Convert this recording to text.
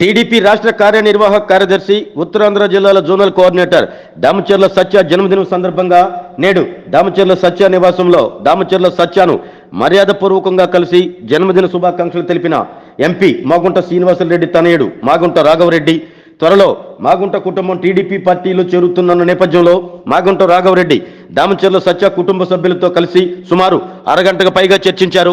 TDP రాష్ట్ర కార్యనిర్వాహక కార్యదర్శి ఉత్తరాంధ్ర జిల్లాల జోనల్ కోఆర్డినేటర్ దామచర్ల సత్య జన్మదినం సందర్భంగా నేడు దామచర్ల సత్య నివాసంలో దామచర్ల సత్యను మర్యాదపూర్వకంగా కలిసి జన్మదిన శుభాకాంక్షలు తెలిపిన ఎంపీ మాగుంట శ్రీనివాసరెడ్డి తనయుడు మాగుంట రాఘవరెడ్డి. త్వరలో మాగుంట కుటుంబం టీడీపీ పార్టీలో చేరుతున్న నేపథ్యంలో మాగుంట రాఘవరెడ్డి దామచర్ల సత్య కుటుంబ సభ్యులతో కలిసి సుమారు అరగంటకు పైగా చర్చించారు.